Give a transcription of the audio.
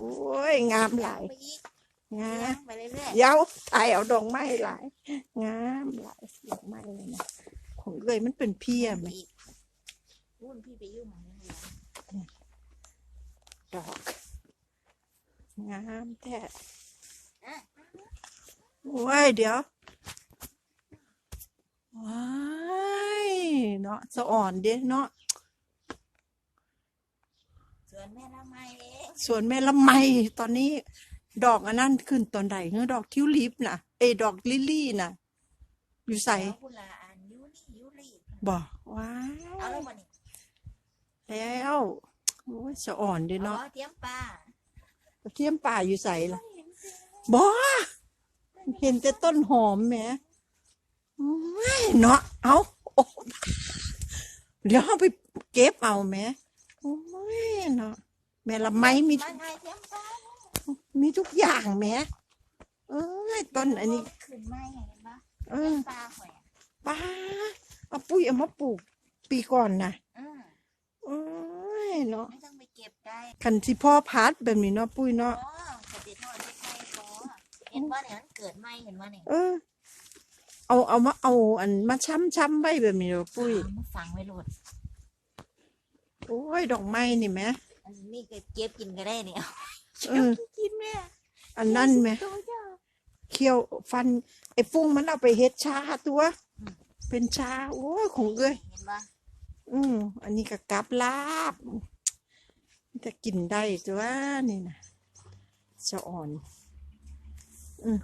โอ้ย งามหลายไปอีกงาเลี้ยมงไปเรื่อยเดี๋ยวถ่ายเอาดอกไม้หลาย งามหลายดอกไม้เลยนะของเอ้ยมันเป็นเพียๆไหมอีกวุ่นพี่ไปยุ่งมันเลี้ยงดอก งามแท้อะโอ้ย เดี๋ยวว้ายเนาะสะอ่อนเด้เนาะ สวนแม่ละไมเองส่วนแม่ละไมตอนนี้ ดอกอันนั้นขึ้นตอนใดเงือดอกทิวลิปน่ะเอยดอกลิลลี่น่ะ อยู่ใส่แล้วคุณลาอันยูรี่ยูรี่บอกว้าเอายแล้วบ่นี่แล้วโอ้ยสะอ่อนเด้เอาเนาะเตรียมปลาเทียมป่าอยู่ใส่ล่ะบอเห็นแต่ต้นหอมแหมโอ้ยเนาะเอาโอ้เดี๋ยวเอาไปเก็บเอาแหมโอ้ย เนาะแม่ละไมมีมาไงเตรียมปลามีทุกอย่างแหมเอ้ยต้นอันนี้ขึ้นไม้เห็นปะเอเตรียอมปลาหอยป้าเอาปุ้ยเอามาปลูกปีก่อนนะอืมโอ้ยเนาะไม่ต้องไปเก็บได้คันที่พ่อพัดแบบนี้เนาะปุ้ยอ๋อเนาะกระติดทอดไม่ใช่พอเห็นว่าเนี่ยมันเกิดไหมเห็นว่าเนี่ยเออเอาเอามาเอาอันมาช้ำช้ำๆไว้แบบนี้เนาะปุ้ยเอามาฝังไว้โหลด โอ้ยดอกไม้นี่แหมอันนี้ก็เก็บกินก็ได้เนี่ยเออ กินแม่อันนั้นแหมตัวเจ้าเคี่ยวฟัน ไอ้ฟุ้งมันเอาไปเฮ็ดชาตัวอืมเป็นชา โอ้ยของเอ้ยเห็นปะอืมอันนี้ก็กับลาบจะกินได้ตัวนี่นะสะอ่อน อืม